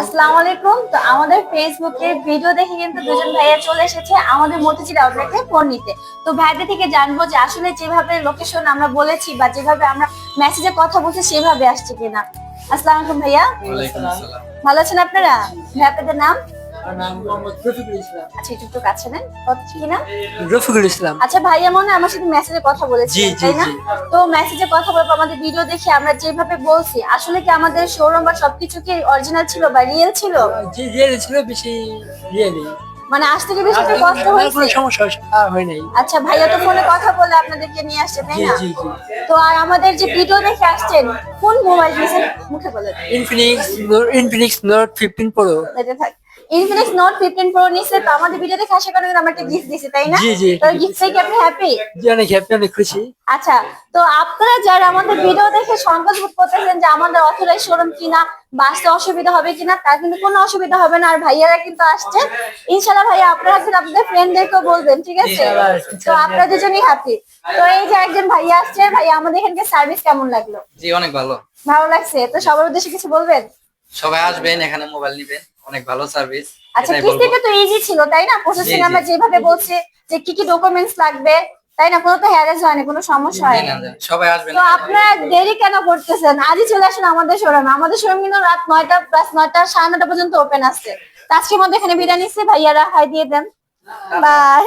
আসসালামু আলাইকুম। তো আমাদের ফেসবুকে ভিডিও দেখে কিন্তু দুজন ভাইয়া চলে এসেছে আমাদের মতিঝিল আউটলেটে ফোন নিতে তো ভাইদের থেকে জানব যে আসলে যেভাবে লোকেশন আমরা বলেছি বা যেভাবে আমরা মেসেজে কথা বলছি সেভাবে আসছে কিনা। আসসালামু আলাইকুম ভাইয়া। ভালো আছেন আপনারা? ভাই আপনাদের নাম? নাম? মোহাম্মদ রফিকুল ইসলাম। আচ্ছা একটু একটু কাছে নেন। কি নাম? রফিকুল ইসলাম। আচ্ছা ভাইয়া মনে আমার সাথে মেসেজে কথা বলেছি জি, জি, তাই না? তো মেসেজে কথা বলব আমাদের ভিডিও দেখে আমরা যেভাবে বলছি আসলে কি আমাদের শোরুম বা সবকিছু কি অরিজিনাল ছিল বা রিয়েল ছিল? যে রিয়েল ছিল বেশি রিয়েলি মানে বেশি কোনো সমস্যা হয়- নাই। আচ্ছা ভাইয়া তো ফোনে কথা বলে আপনাদেরকে নিয়ে আসছে তাই না? জি জি। তো আর আমাদের যে ভিডিও দেখে আসছেন কোন মোবাইল নিয়েছেন মুখে বলে Infinix Infinix note fifteen pro এটা থাক ইনফিনিক্স নোট ফিফটিন প্রো নিচ্ছে তো আমাদের ভিডিও দেখে আসার কারণে আমরা একটা গিফট দিছি তাই না? জি, জি, তো গিফট থেকে আপনি হ্যাপি যে অনেক হ্যাপি অনেক খুশি। আচ্ছা তো আপনারা যারা আমাদের ভিডিও দেখে সংকল্প বোধ করতেছেন যে আমাদের অথরাইজ শোরুম কিনা বা আসতে অসুবিধা হবে কিনা তার কিন্তু কোনো অসুবিধা হবে না আর ভাইয়ারা কিন্তু আসছে। ইনশাল্লাহ ভাইয়া আপনারা কিন্তু আপনাদের ফ্রেন্ডদেরকেও বলবেন ঠিক আছে? তো ইনশাআল্লাহ। আপনারা দুজনই হ্যাপি তো এই যে একজন ভাইয়া আসছে ভাইয়া আমাদের এখানকার সার্ভিস কেমন লাগল? জি অনেক ভালো। ভালো লাগছে? তো সবার উদ্দেশ্যে কিছু বলবেন? সবাই আসবেন এখানে মোবাইল নিবেন। অনেক ভালো সার্ভিস আচ্ছা কিস্তিটা তো ইজি ছিল তাই না? প্রসেসিং। আমরা যেভাবে বলছি যে কি কি ডকুমেন্টস লাগবে তাই না? কোনো তো হ্যারেস হয়নি কোনো সমস্যা হয়নি সবাই আসবেন। তো আপনারা দেরি কেন করতেছেন? আজই চলে আসুন আমাদের শোরুমে আমাদের শোরুম কিন্তু রাত নয়টা প্লাস নয়টা সাড়ে নয়টা পর্যন্ত ওপেন আছে। তো আজকের মধ্যে এখানে বিদায় নিচ্ছি। ভাইয়ারা হাই দিয়ে দেন। বাই